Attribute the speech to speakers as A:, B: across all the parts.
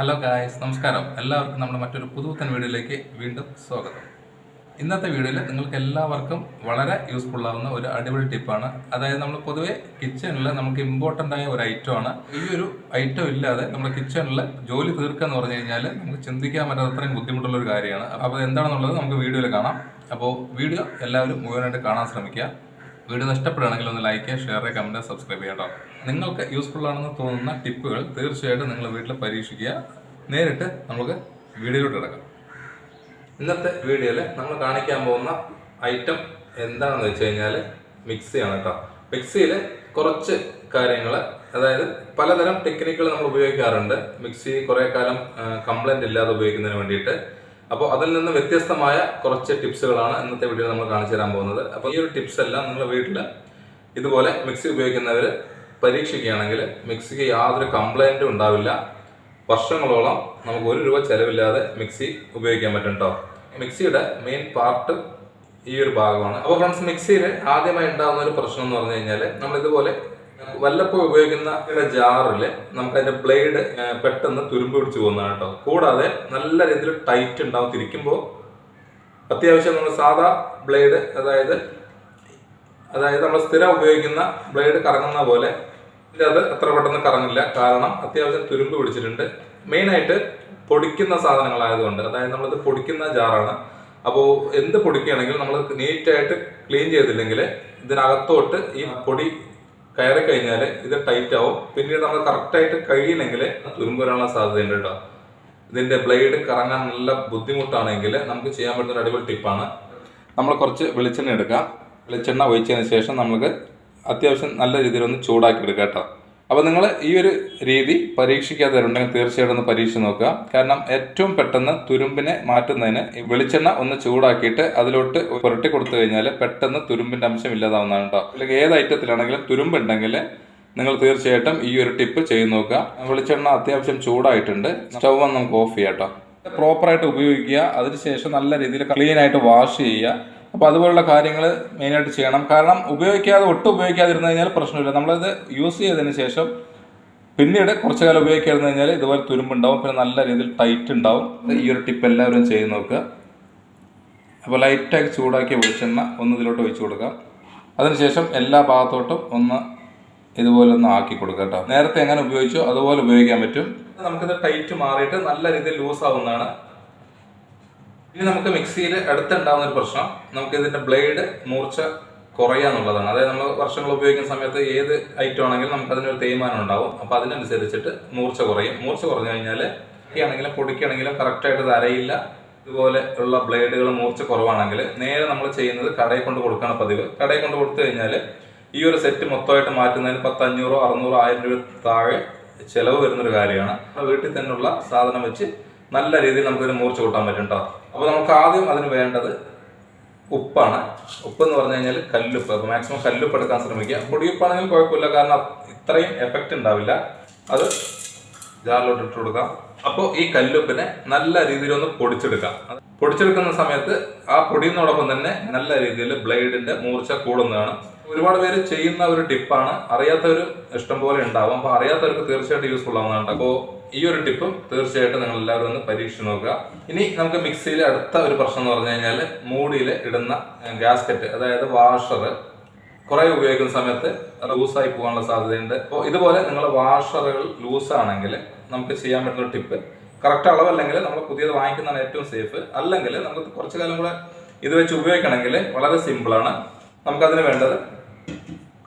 A: Hello guys നമസ്കാരം. എല്ലാവർക്കും നമ്മുടെ മറ്റൊരു പുതുപുത്തൻ വീഡിയോയിലേക്ക് വീണ്ടും സ്വാഗതം. ഇന്നത്തെ വീഡിയോയിൽ നിങ്ങൾക്ക് എല്ലാവർക്കും വളരെ യൂസ്ഫുൾ ആവുന്ന ഒരു അടിപൊളി ടിപ്പാണ് അതായത് നമ്മൾ പൊതുവേ കിച്ചണിൽ നമുക്ക് ഇമ്പോർട്ടന്റ് ആയ ഒരു ഐറ്റം ആണ്. ഈ ഒരു ഐറ്റം ഇല്ലാതെ നമ്മുടെ കിച്ചണിൽ ജോലി തീർക്കുക എന്ന് പറഞ്ഞു കഴിഞ്ഞാൽ നമുക്ക് ചിന്തിക്കാൻ പറ്റാത്ത അത്രയും ബുദ്ധിമുട്ടുള്ള ഒരു കാര്യമാണ്. അപ്പോൾ എന്താണെന്നുള്ളത് നമുക്ക് വീഡിയോയിൽ കാണാം. അപ്പോൾ വീഡിയോ എല്ലാവരും മുഴുവനായിട്ട് കാണാൻ ശ്രമിക്കുക. വീഡിയോ നഷ്ടപ്പെടുകയാണെങ്കിൽ ഒന്ന് ലൈക്ക് ഷെയർ കമന്റ് സബ്സ്ക്രൈബ് ചെയ്യാം കേട്ടോ. നിങ്ങൾക്ക് യൂസ്ഫുൾ ആണെന്ന് തോന്നുന്ന ടിപ്പുകൾ തീർച്ചയായിട്ടും നിങ്ങൾ വീട്ടിൽ പരീക്ഷിക്കുക. നേരിട്ട് നമുക്ക് വീഡിയോയിലോട്ട് കിടക്കാം. ഇന്നത്തെ വീഡിയോയിൽ നമ്മൾ കാണിക്കാൻ പോകുന്ന ഐറ്റം എന്താണെന്ന് വെച്ച് കഴിഞ്ഞാൽ മിക്സിയാണ് കേട്ടോ. മിക്സിയിൽ കുറച്ച് കാര്യങ്ങൾ അതായത് പലതരം ടെക്നിക്കുകൾ നമ്മൾ ഉപയോഗിക്കാറുണ്ട്. മിക്സി കുറേ കാലം കംപ്ലൈന്റ് ഇല്ലാതെ ഉപയോഗിക്കുന്നതിന് വേണ്ടിയിട്ട്. അപ്പോൾ അതിൽ നിന്ന് വ്യത്യസ്തമായ കുറച്ച് ടിപ്സുകളാണ് ഇന്നത്തെ വീഡിയോ നമ്മൾ കാണിച്ചു തരാൻ പോകുന്നത്. അപ്പോൾ ഈ ഒരു ടിപ്സ് എല്ലാം നിങ്ങൾ വീട്ടിൽ ഇതുപോലെ മിക്സി ഉപയോഗിക്കുന്നവർ പരീക്ഷിക്കുകയാണെങ്കിൽ മിക്സിക്ക് യാതൊരു കംപ്ലൈന്റും ഉണ്ടാവില്ല. വർഷങ്ങളോളം നമുക്ക് ഒരു രൂപ ചിലവില്ലാതെ മിക്സി ഉപയോഗിക്കാൻ പറ്റും കേട്ടോ മിക്സിയുടെ മെയിൻ പാർട്ട് ഈ ഒരു ഭാഗമാണ്. അപ്പോൾ ഫ്രണ്ട്സ് മിക്സിയിൽ ആദ്യമായി ഉണ്ടാകുന്ന ഒരു പ്രശ്നം എന്ന് പറഞ്ഞു കഴിഞ്ഞാൽ നമ്മൾ ഇതുപോലെ വല്ലപ്പോഴും ഉപയോഗിക്കുന്ന ജാറിൽ നമുക്ക് അതിന്റെ ബ്ലേഡ് പെട്ടെന്ന് തുരുമ്പ് പിടിച്ച് പോകുന്നതാണ് കേട്ടോ. കൂടാതെ നല്ല രീതിയിൽ ടൈറ്റ് ഉണ്ടാവും. തിരിക്കുമ്പോൾ അത്യാവശ്യം നമ്മൾ സാധാ ബ്ലേഡ് അതായത് അതായത് നമ്മൾ സ്ഥിരം ഉപയോഗിക്കുന്ന ബ്ലേഡ് കറങ്ങുന്ന പോലെ അത് അത്ര പെട്ടെന്ന് കറങ്ങില്ല. കാരണം അത്യാവശ്യം തുരുമ്പ് പിടിച്ചിട്ടുണ്ട്. മെയിനായിട്ട് പൊടിക്കുന്ന സാധനങ്ങളായതുകൊണ്ട് അതായത് നമ്മളിത് പൊടിക്കുന്ന ജാറാണ്. അപ്പോൾ എന്ത് പൊടിക്കുകയാണെങ്കിലും നമ്മൾ നീറ്റായിട്ട് ക്ലീൻ ചെയ്തില്ലെങ്കിൽ ഇതിനകത്തോട്ട് ഈ പൊടി കയറി കഴിഞ്ഞാൽ ഇത് ടൈറ്റ് ആവും. പിന്നീട് നമ്മൾ കറക്റ്റായിട്ട് കഴിയണമെങ്കിൽ തുരുമ്പ് വരാനുള്ള സാധ്യതയുണ്ട് കേട്ടോ ഇതിന്റെ ബ്ലേഡ് കറങ്ങാൻ നല്ല ബുദ്ധിമുട്ടാണെങ്കിൽ നമുക്ക് ചെയ്യാൻ പറ്റുന്ന അടിപൊളി ടിപ്പാണ് നമ്മൾ കുറച്ച് വെളിച്ചെണ്ണ എടുക്കാം. വെളിച്ചെണ്ണ ഒഴിച്ചതിന് ശേഷം നമുക്ക് അത്യാവശ്യം നല്ല രീതിയിൽ ഒന്ന് ചൂടാക്കി എടുക്കാം കേട്ടോ അപ്പോൾ നിങ്ങൾ ഈ ഒരു രീതി പരീക്ഷിക്കാത്തവരുണ്ടെങ്കിൽ തീർച്ചയായിട്ടും ഒന്ന് പരീക്ഷിച്ച് നോക്കുക. കാരണം ഏറ്റവും പെട്ടെന്ന് തുരുമ്പിനെ മാറ്റുന്നതിന് വെളിച്ചെണ്ണ ഒന്ന് ചൂടാക്കിയിട്ട് അതിലോട്ട് പുരട്ടി കൊടുത്തു കഴിഞ്ഞാൽ പെട്ടെന്ന് തുരുമ്പിന്റെ അംശം ഇല്ലാതാവുന്നതാണ് കേട്ടോ അല്ലെങ്കിൽ ഏത് ഐറ്റത്തിലാണെങ്കിലും തുരുമ്പുണ്ടെങ്കിൽ നിങ്ങൾ തീർച്ചയായിട്ടും ഈ ഒരു ടിപ്പ് ചെയ്ത് നോക്കുക. വെളിച്ചെണ്ണ അത്യാവശ്യം ചൂടായിട്ടുണ്ട്. സ്റ്റൗ വന്ന് നമുക്ക് ഓഫ് ചെയ്യാം കേട്ടോ പ്രോപ്പറായിട്ട് ഉപയോഗിക്കുക. അതിനുശേഷം നല്ല രീതിയിൽ ക്ലീൻ ആയിട്ട് വാഷ് ചെയ്യുക. അപ്പോൾ അതുപോലുള്ള കാര്യങ്ങൾ മെയിനായിട്ട് ചെയ്യണം. കാരണം ഉപയോഗിക്കാതെ ഒട്ടും ഉപയോഗിക്കാതിരുന്നു കഴിഞ്ഞാൽ പ്രശ്നമില്ല. നമ്മളത് യൂസ് ചെയ്തതിന് ശേഷം പിന്നീട് കുറച്ചു കാലം ഉപയോഗിക്കാതിരുന്നു കഴിഞ്ഞാൽ ഇതുപോലെ തുരുമ്പുണ്ടാവും. പിന്നെ നല്ല രീതിയിൽ ടൈറ്റ് ഉണ്ടാവും. ഈ ഒരു ടിപ്പ് എല്ലാവരും ചെയ്ത് നോക്കുക. അപ്പോൾ ലൈറ്റായി ചൂടാക്കി വെളിച്ചെണ്ണ ഒന്ന് ഇതിലോട്ട് ഒഴിച്ചു കൊടുക്കാം. അതിനുശേഷം എല്ലാ ഭാഗത്തോട്ടും ഒന്ന് ഇതുപോലെ ഒന്ന് ആക്കി കൊടുക്കുക കേട്ടോ. നേരത്തെ എങ്ങനെ ഉപയോഗിച്ചോ അതുപോലെ ഉപയോഗിക്കാൻ പറ്റും. നമുക്കിത് ടൈറ്റ് മാറിയിട്ട് നല്ല രീതിയിൽ ലൂസ് ആവുന്നതാണ്. ഇനി നമുക്ക് മിക്സിയിൽ അടുത്തുണ്ടാവുന്ന ഒരു പ്രശ്നം. നമുക്ക് ഇതിന്റെ ബ്ലേഡ് മൂർച്ച കുറയാന്നുള്ളതാണ് അതായത് നമ്മൾ വർഷങ്ങൾ ഉപയോഗിക്കുന്ന സമയത്ത് ഏത് ഐറ്റം ആണെങ്കിലും നമുക്ക് അതിനൊരു തേയ്മാനം ഉണ്ടാവും. അപ്പൊ അതിനനുസരിച്ചിട്ട് മൂർച്ച കുറയും. മൂർച്ച കുറഞ്ഞു കഴിഞ്ഞാൽ ആണെങ്കിലും പൊടിക്കാണെങ്കിലും കറക്റ്റായിട്ട് ഇത് അരയില്ല. ഇതുപോലെ ഉള്ള ബ്ലേഡുകൾ മൂർച്ച കുറവാണെങ്കിൽ നേരെ നമ്മൾ ചെയ്യുന്നത് കടയിൽ കൊണ്ട് കൊടുക്കുകയാണ് പതിവ്. കടയിൽ കൊണ്ട് കൊടുത്തു കഴിഞ്ഞാൽ ഈ ഒരു സെറ്റ് മൊത്തമായിട്ട് മാറ്റുന്നതിന് പത്ത് അഞ്ഞൂറോ അറുന്നൂറോ ആയിരം രൂപ താഴെ ചിലവ് വരുന്നൊരു കാര്യമാണ്. വീട്ടിൽ തന്നെയുള്ള സാധനം വെച്ച് നല്ല രീതിയിൽ നമുക്കൊരു മൂർച്ച കൂട്ടാൻ പറ്റും കേട്ടോ അപ്പോൾ നമുക്ക് ആദ്യം അതിന് വേണ്ടത് ഉപ്പാണ്. ഉപ്പ് എന്ന് പറഞ്ഞു കഴിഞ്ഞാൽ കല്ലുപ്പ്. അപ്പോൾ മാക്സിമം കല്ലുപ്പ് എടുക്കാൻ ശ്രമിക്കുക. പൊടിയുപ്പാണെങ്കിൽ കുഴപ്പമില്ല. കാരണം ഇത്രയും എഫക്റ്റ് ഉണ്ടാവില്ല. അത് ജാറിലോട്ട് ഇട്ട് കൊടുക്കാം. അപ്പോൾ ഈ കല്ലുപ്പിനെ നല്ല രീതിയിൽ ഒന്ന് പൊടിച്ചെടുക്കാം. പൊടിച്ചെടുക്കുന്ന സമയത്ത് ആ പൊടിയുന്നതോടൊപ്പം തന്നെ നല്ല രീതിയിൽ ബ്ലേഡിന്റെ മൂർച്ച കൂടുന്നതാണ്. ഒരുപാട് പേര് ചെയ്യുന്ന ഒരു ടിപ്പാണ്. അറിയാത്തവരും ഇഷ്ടംപോലെ ഉണ്ടാവും. അപ്പോൾ അറിയാത്തവർക്ക് തീർച്ചയായിട്ടും യൂസ്ഫുൾ ആവുന്നതാണ്. അപ്പോൾ ഈ ഒരു ടിപ്പും തീർച്ചയായിട്ടും നിങ്ങൾ എല്ലാവരും ഒന്ന് പരീക്ഷിച്ച് നോക്കുക. ഇനി നമുക്ക് മിക്സിയിൽ അടുത്ത ഒരു പ്രശ്നം എന്ന് പറഞ്ഞു കഴിഞ്ഞാൽ മൂടിയിൽ ഇടുന്ന ഗ്യാസ്കറ്റ് അതായത് വാഷർ കുറെ ഉപയോഗിക്കുന്ന സമയത്ത് ലൂസായി പോകാനുള്ള സാധ്യതയുണ്ട്. അപ്പോൾ ഇതുപോലെ നിങ്ങൾ വാഷറുകൾ ലൂസാണെങ്കിൽ നമുക്ക് ചെയ്യാൻ പറ്റുന്ന ടിപ്പ് കറക്റ്റ് അളവല്ലെങ്കിൽ നമ്മൾ പുതിയത് വാങ്ങിക്കുന്നതാണ് ഏറ്റവും സേഫ് അല്ലെങ്കിൽ നമുക്ക് കുറച്ച് കാലം കൂടെ ഇത് വെച്ച് ഉപയോഗിക്കണമെങ്കിൽ വളരെ സിമ്പിളാണ് നമുക്കതിന് വേണ്ടത്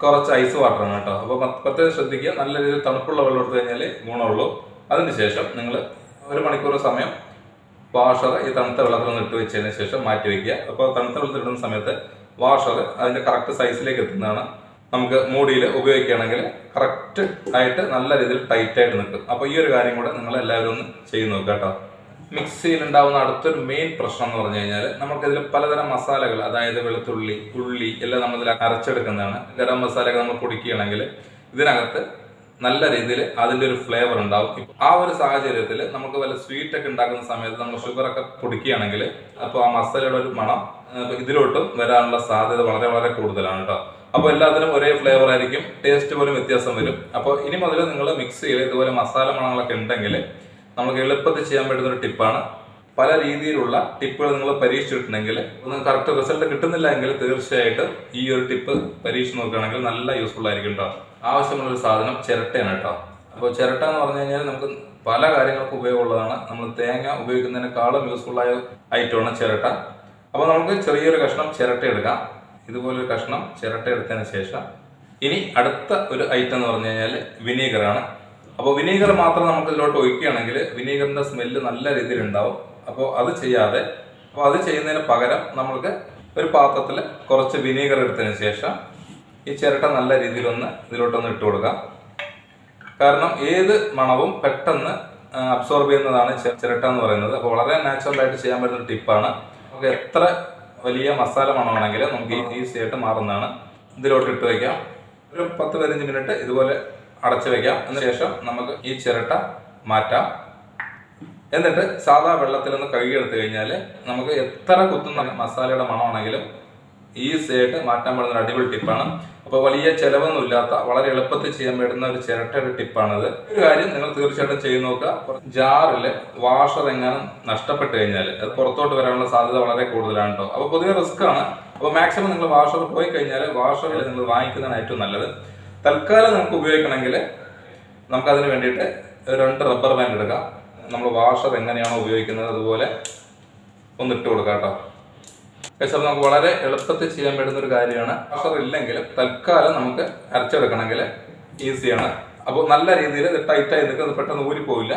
A: കുറച്ച് ഐസ് വാട്ടറാണ് കേട്ടോ. അപ്പോൾ പ്രത്യേകം ശ്രദ്ധിക്കുക. നല്ല രീതിയിൽ തണുപ്പുള്ള വെള്ളം എടുത്തു കഴിഞ്ഞാൽ ഗുണമുള്ളൂ അതിനുശേഷം നിങ്ങൾ ഒരു മണിക്കൂർ സമയം വാഷർ ഈ തണുത്ത വെള്ളത്തിൽ നിന്ന് ഇട്ട് വെച്ചതിന് ശേഷം മാറ്റി വയ്ക്കുക അപ്പോൾ തണുത്ത വെള്ളത്തിൽ ഇടുന്ന സമയത്ത് വാഷർ അതിന്റെ കറക്റ്റ് സൈസിലേക്ക് എത്തുന്നതാണ്. നമുക്ക് മൂടിയിൽ ഉപയോഗിക്കുകയാണെങ്കിൽ കറക്റ്റ് ആയിട്ട് നല്ല രീതിയിൽ ടൈറ്റ് ആയിട്ട് നിൽക്കും. അപ്പോൾ ഈ ഒരു കാര്യം കൂടെ നിങ്ങൾ എല്ലാവരും ഒന്ന് ചെയ്ത് നോക്കുക കേട്ടോ. മിക്സിയിൽ ഉണ്ടാവുന്ന അടുത്തൊരു മെയിൻ പ്രശ്നം എന്ന് പറഞ്ഞു കഴിഞ്ഞാൽ നമുക്കിതിൽ പലതരം മസാലകൾ അതായത് വെളുത്തുള്ളി ഉള്ളി എല്ലാം നമ്മളിതിൽ അരച്ചെടുക്കുന്നതാണ്. ഗരം മസാലയൊക്കെ നമ്മൾ പൊടിക്കുകയാണെങ്കിൽ ഇതിനകത്ത് നല്ല രീതിയിൽ അതിന്റെ ഒരു ഫ്ലേവർ ഉണ്ടാവും. ആ ഒരു സാഹചര്യത്തിൽ നമുക്ക് വല്ല സ്വീറ്റ് ഒക്കെ ഉണ്ടാക്കുന്ന സമയത്ത് നമ്മൾ ഷുഗറൊക്കെ പൊടിക്കുകയാണെങ്കിൽ അപ്പോൾ ആ മസാലയുടെ ഒരു മണം ഇതിലോട്ടും വരാനുള്ള സാധ്യത വളരെ വളരെ കൂടുതലാണ് കേട്ടോ അപ്പോൾ എല്ലാത്തിനും ഒരേ ഫ്ലേവർ ആയിരിക്കും. ടേസ്റ്റ് പോലും വ്യത്യാസം വരും. അപ്പോൾ ഇനി മുതൽ നിങ്ങൾ മിക്സ് ചെയ്ത് ഇതുപോലെ മസാല മണങ്ങളൊക്കെ ഉണ്ടെങ്കിൽ നമുക്ക് എളുപ്പത്തിൽ ചെയ്യാൻ പറ്റുന്ന ഒരു ടിപ്പാണ് പല രീതിയിലുള്ള ടിപ്പുകൾ നിങ്ങൾ പരീക്ഷിച്ചിട്ടുണ്ടെങ്കിൽ ഒന്ന് കറക്റ്റ് റിസൾട്ട് കിട്ടുന്നില്ല എങ്കിൽ തീർച്ചയായിട്ടും ഈ ഒരു ടിപ്പ് പരീക്ഷിച്ച് നോക്കുകയാണെങ്കിൽ നല്ല യൂസ്ഫുൾ ആയിരിക്കും കേട്ടോ ആവശ്യമുള്ള ഒരു സാധനം ചിരട്ടയാണ് കേട്ടോ അപ്പോൾ ചിരട്ട എന്ന് പറഞ്ഞു കഴിഞ്ഞാൽ നമുക്ക് പല കാര്യങ്ങൾക്കും ഉപയോഗമുള്ളതാണ്. നമ്മൾ തേങ്ങ ഉപയോഗിക്കുന്നതിനേക്കാളും ആയ ഐറ്റമാണ് ചിരട്ട. അപ്പോൾ നമുക്ക് ചെറിയൊരു കഷ്ണം ചിരട്ട എടുക്കാം. ഇതുപോലൊരു കഷ്ണം ചിരട്ട എടുത്തതിന് ശേഷം ഇനി അടുത്ത ഒരു ഐറ്റം എന്ന് പറഞ്ഞു കഴിഞ്ഞാൽ വിനീഗറാണ്. അപ്പോൾ വിനീഗർ മാത്രം നമുക്ക് ഇതിലോട്ട് ഒഴിക്കുകയാണെങ്കിൽ വിനീഗറിന്റെ സ്മെല്ല് നല്ല രീതിയിൽ ഉണ്ടാവും. അപ്പോൾ അത് ചെയ്യാതെ അപ്പോൾ അത് ചെയ്യുന്നതിന് പകരം നമ്മൾക്ക് ഒരു പാത്രത്തിൽ കുറച്ച് വിനീഗർ എടുത്തതിന് ശേഷം ഈ ചിരട്ട നല്ല രീതിയിലൊന്ന് ഇതിലോട്ടൊന്ന് ഇട്ട് കൊടുക്കാം. കാരണം ഏത് മണവും പെട്ടെന്ന് അബ്സോർബ് ചെയ്യുന്നതാണ് ചിരട്ട എന്ന് പറയുന്നത്. അപ്പോൾ വളരെ നാച്ചുറലായിട്ട് ചെയ്യാൻ പറ്റുന്ന ടിപ്പാണ് നമുക്ക് എത്ര വലിയ മസാല മണമാണെങ്കിലും നമുക്ക് ഈസി ആയിട്ട് മാറുന്നതാണ്. ഇതിലോട്ട് ഇട്ട് വയ്ക്കാം ഒരു പത്ത് പതിനഞ്ച് മിനിറ്റ് ഇതുപോലെ അടച്ചു വയ്ക്കാം അതിന് ശേഷം നമുക്ക് ഈ ചിരട്ട മാറ്റാം. എന്നിട്ട് സാധാ വെള്ളത്തിൽ ഒന്ന് കഴുകിയെടുത്തു കഴിഞ്ഞാൽ നമുക്ക് എത്ര കുത്തുന്ന മസാലയുടെ മണമാണെങ്കിലും ഈസി ആയിട്ട് മാറ്റാൻ പറ്റുന്ന ഒരു അടിപൊളി ടിപ്പാണ്. അപ്പോൾ വലിയ ചെലവൊന്നും ഇല്ലാത്ത വളരെ എളുപ്പത്തിൽ ചെയ്യാൻ പറ്റുന്ന ഒരു ചിരട്ടയുടെ ടിപ്പാണിത്. ഒരു കാര്യം നിങ്ങൾ തീർച്ചയായിട്ടും ചെയ്ത് നോക്കുക. ജാറിൽ വാഷർ എങ്ങാനും നഷ്ടപ്പെട്ട് കഴിഞ്ഞാൽ അത് പുറത്തോട്ട് വരാനുള്ള സാധ്യത വളരെ കൂടുതലാണ് കേട്ടോ അപ്പോൾ പൊതുവെ റിസ്ക് ആണ്. അപ്പോൾ മാക്സിമം നിങ്ങൾ വാഷർ പോയി കഴിഞ്ഞാൽ വാഷറിൽ നിങ്ങൾ വാങ്ങിക്കുന്നതാണ് ഏറ്റവും നല്ലത്. തൽക്കാലം നമുക്ക് ഉപയോഗിക്കണമെങ്കിൽ നമുക്കതിന് വേണ്ടിയിട്ട് ഒരു രണ്ട് റബ്ബർ ബാൻഡ് എടുക്കാം നമ്മൾ വാഷർ എങ്ങനെയാണോ ഉപയോഗിക്കുന്നത് അതുപോലെ ഒന്ന് ഇട്ട് കൊടുക്കാം കേട്ടോ അത് നമുക്ക് വളരെ എളുപ്പത്തിൽ ചെയ്യാൻ പറ്റുന്ന ഒരു കാര്യമാണ്. പ്രഷർ ഇല്ലെങ്കിൽ തൽക്കാലം നമുക്ക് അരച്ചെടുക്കണമെങ്കിൽ ഈസിയാണ് അപ്പോൾ നല്ല രീതിയിൽ ഇത് ടൈറ്റായി നിൽക്കുക അത് പെട്ടെന്ന് ഊരിപ്പോവില്ല.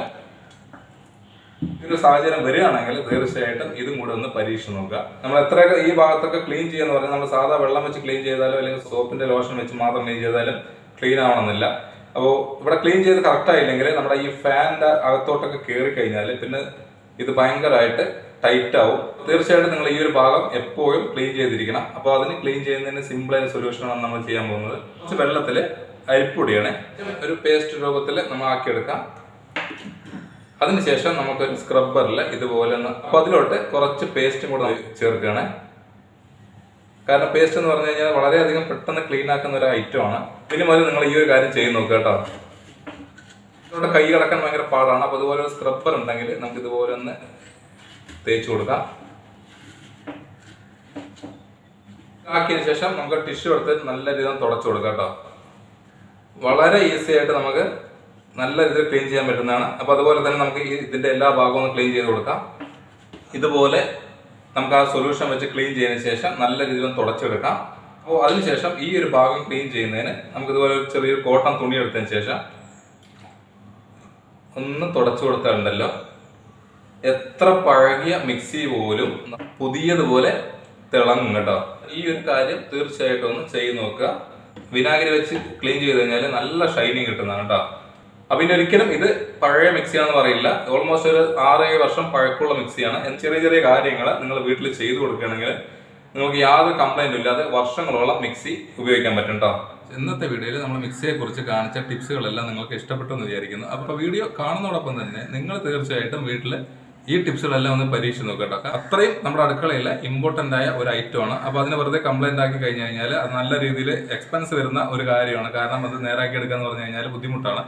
A: ഈ ഒരു സാഹചര്യം വരികയാണെങ്കിൽ തീർച്ചയായിട്ടും ഇതും കൂടെ ഒന്ന് പരീക്ഷ നോക്കുക. നമ്മൾ എത്രയൊക്കെ ഈ ഭാഗത്തൊക്കെ ക്ലീൻ ചെയ്യാന്ന് പറഞ്ഞാൽ നമ്മൾ സാധാ വെള്ളം വെച്ച് ക്ലീൻ ചെയ്താലും അല്ലെങ്കിൽ സോപ്പിന്റെ ലോഷൻ വെച്ച് മാത്രം ക്ലീൻ ചെയ്താലും ക്ലീൻ ആവണമെന്നില്ല. അപ്പോൾ ഇവിടെ ക്ലീൻ ചെയ്ത് കറക്റ്റ് ആയില്ലെങ്കിൽ നമ്മുടെ ഈ ഫാനിന്റെ അകത്തോട്ടൊക്കെ കയറി കഴിഞ്ഞാൽ പിന്നെ ഇത് ഭയങ്കരമായിട്ട് ടൈറ്റ് ആവും തീർച്ചയായിട്ടും നിങ്ങൾ ഈ ഒരു ഭാഗം എപ്പോഴും ക്ലീൻ ചെയ്തിരിക്കണം. അപ്പോൾ അതിന് ക്ലീൻ ചെയ്യുന്നതിന് സിമ്പിളായ സൊല്യൂഷനാണ് നമ്മൾ ചെയ്യാൻ പോകുന്നത്. കുറച്ച് വെള്ളത്തിൽ അരിപ്പൊടിയാണ് ഒരു പേസ്റ്റ് രൂപത്തിൽ നമ്മൾ ആക്കിയെടുക്കാം. അതിനുശേഷം നമുക്ക് സ്ക്രബ്ബറിൽ ഇതുപോലെ ഒന്ന് അപ്പൊ അതിലോട്ട് കുറച്ച് പേസ്റ്റും കൂടെ ചേർക്കുകയാണ്. കാരണം പേസ്റ്റ് എന്ന് പറഞ്ഞു കഴിഞ്ഞാൽ വളരെയധികം പെട്ടെന്ന് ക്ലീൻ ആക്കുന്ന ഒരു ഐറ്റമാണ് ഇതിന് മുതൽ നിങ്ങൾ ഈ ഒരു കാര്യം ചെയ്ത് നോക്കുക കേട്ടോ. കൈ കടക്കാൻ ഭയങ്കര പാടാണ്. അപ്പൊ അതുപോലെ സ്ക്രബ്ബർ ഉണ്ടെങ്കിൽ നമുക്ക് ഇതുപോലെ ഒന്ന് തേച്ച് കൊടുക്കാം. ആക്കിയതിനു ശേഷം നമുക്ക് ടിഷ്യൂ എടുത്ത് നല്ല രീതിയിൽ തുടച്ചു കൊടുക്കാം കേട്ടോ. വളരെ ഈസി ആയിട്ട് നമുക്ക് നല്ല രീതിയിൽ ക്ലീൻ ചെയ്യാൻ പറ്റുന്നതാണ്. അപ്പോൾ അതുപോലെ തന്നെ നമുക്ക് ഇതിന്റെ എല്ലാ ഭാഗവും ഒന്ന് ക്ലീൻ ചെയ്ത് കൊടുക്കാം. ഇതുപോലെ നമുക്ക് ആ സൊല്യൂഷൻ വെച്ച് ക്ലീൻ ചെയ്തതിന് ശേഷം നല്ല രീതിയിൽ തുടച്ചെടുക്കാം. അപ്പോൾ അതിനുശേഷം ഈ ഒരു ഭാഗം ക്ലീൻ ചെയ്യുന്നതിന് നമുക്ക് ഇതുപോലെ ഒരു ചെറിയൊരു കോട്ടൺ തുണി എടുത്തതിന് ശേഷം ഒന്ന് തുടച്ചു കൊടുത്താലുണ്ടല്ലോ എത്ര പഴകിയ മിക്സി പോലും പുതിയതുപോലെ തിളങ്ങും കേട്ടോ. ഈ ഒരു കാര്യം തീർച്ചയായിട്ടും ഒന്ന് ചെയ്ത് നോക്കുക. വിനാഗിരി വെച്ച് ക്ലീൻ ചെയ്ത് കഴിഞ്ഞാൽ നല്ല ഷൈനിങ് കിട്ടുന്നതാണ് കേട്ടോ. അപ്പൊ പിന്നെ ഒരിക്കലും ഇത് പഴയ മിക്സിയാണെന്ന് പറയില്ല. ഓൾമോസ്റ്റ് ഒരു ആറേഴ് വർഷം പഴക്കമുള്ള മിക്സിയാണ്. ചെറിയ ചെറിയ കാര്യങ്ങൾ നിങ്ങൾ വീട്ടിൽ ചെയ്തു കൊടുക്കുകയാണെങ്കിൽ നിങ്ങൾക്ക് യാതൊരു കംപ്ലൈന്റും ഇല്ലാതെ വർഷങ്ങളോളം മിക്സി ഉപയോഗിക്കാൻ പറ്റും കേട്ടോ. ഇന്നത്തെ വീഡിയോയിൽ നമ്മൾ മിക്സിയെ കുറിച്ച് കാണിച്ച ടിപ്സുകളെല്ലാം നിങ്ങൾക്ക് ഇഷ്ടപ്പെട്ടു എന്ന് വിചാരിക്കുന്നു. അപ്പോൾ വീഡിയോ കാണുന്നതോടൊപ്പം തന്നെ നിങ്ങൾ തീർച്ചയായിട്ടും വീട്ടിൽ ഈ ടിപ്സുകളെല്ലാം ഒന്ന് പരീക്ഷിച്ച് നോക്കട്ടോ. കേട്ടോ അത്രയും നമ്മുടെ അടുക്കളയിൽ ഇമ്പോർട്ടന്റ് ആയ ഒരു ഐറ്റമാണ് അപ്പോൾ അതിന് വെറുതെ കംപ്ലൈന്റ് ആക്കി കഴിഞ്ഞ് കഴിഞ്ഞാൽ അത് നല്ല രീതിയിൽ എക്സ്പെൻസ് വരുന്ന ഒരു കാര്യമാണ്. കാരണം അത് നേരാക്കി എടുക്കുക എന്ന് പറഞ്ഞു കഴിഞ്ഞാൽ ബുദ്ധിമുട്ടാണ്.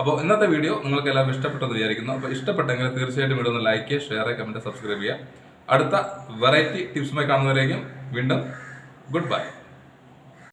A: അപ്പോൾ ഇന്നത്തെ വീഡിയോ നിങ്ങൾക്ക് എല്ലാവർക്കും ഇഷ്ടപ്പെട്ടെന്ന് വിചാരിക്കുന്നു. അപ്പോൾ ഇഷ്ടപ്പെട്ടെങ്കിൽ തീർച്ചയായിട്ടും വീഡിയോ ഒന്ന് ലൈക്ക് ചെയ്യുക ഷെയർ ചെയ്യുക കമന്റ് സബ്സ്ക്രൈബ് ചെയ്യുക. അടുത്ത വെറൈറ്റി ടിപ്സുമായി കാണുന്നവരേക്കും വീണ്ടും ഗുഡ് ബൈ